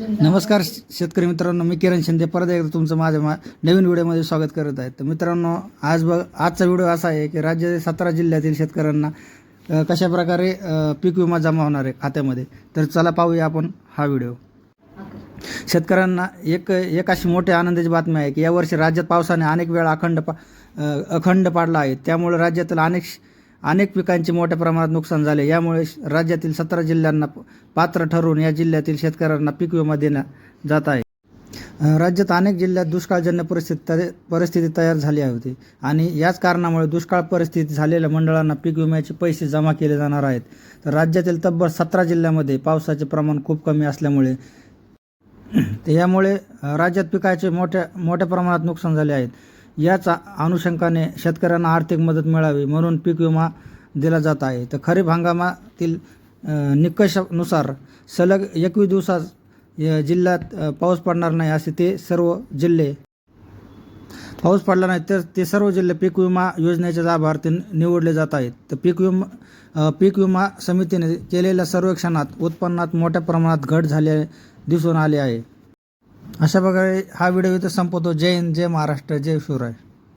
नमस्कार शेतकरी मित्रांनो मी किरण शिंदे. परत एकदा तुमचं माझ्या मा नवीन व्हिडिओमध्ये स्वागत करत आहे. तर मित्रांनो आज बघ आजचा व्हिडिओ असा आहे की राज्यातील सतरा जिल्ह्यातील शेतकऱ्यांना कशाप्रकारे कशा प्रकारे पीक विमा जमा होणार आहे खात्यामध्ये. तर चला पाहूया आपण हा व्हिडिओ. शेतकऱ्यांना एक एक अशी मोठी आनंदाची बातमी आहे की यावर्षी राज्यात पावसाने अनेक वेळा अखंड पा अखंड पाडला आहे. त्यामुळे राज्यातील अनेक अनेक पिकांचे मोठ्या प्रमाणात नुकसान झाले. यामुळे राज्यातील सतरा जिल्ह्यांना पात्र ठरवून या जिल्ह्यातील शेतकऱ्यांना पीक विमा देण्यात जात आहे. राज्यात अनेक जिल्ह्यात दुष्काळजन्य परिस्थिती परिस्थिती तयार झाली होती आणि याच कारणामुळे दुष्काळ परिस्थिती झालेल्या मंडळांना पीक विम्याचे पैसे जमा केले जाणार आहेत. तर राज्यातील तब्बल सतरा जिल्ह्यामध्ये पावसाचे प्रमाण खूप कमी असल्यामुळे यामुळे राज्यात पिकाचे मोठ्या मोठ्या प्रमाणात नुकसान झाले आहेत याच अनुषंगाने शेतकऱ्यांना आर्थिक मदत मिळावी म्हणून पीक विमा दिला जात आहे. तर खरीप हंगामातील निकषानुसार सलग एकवीस दिवसात जिल्ह्यात पाऊस पडणार नाही असे ते सर्व जिल्हे. पाऊस पडला नाही तर ते सर्व जिल्हे पीक विमा योजनेचे लाभार्थी निवडले जात आहेत. तर पीक विमा पीक विमा समितीने केलेल्या सर्वेक्षणात उत्पन्नात मोठ्या प्रमाणात घट झाले दिसून आले आहे. अशा प्रकारे हा व्हिडिओ इथं संपवतो. जय हिंद जय महाराष्ट्र जय शिवराय.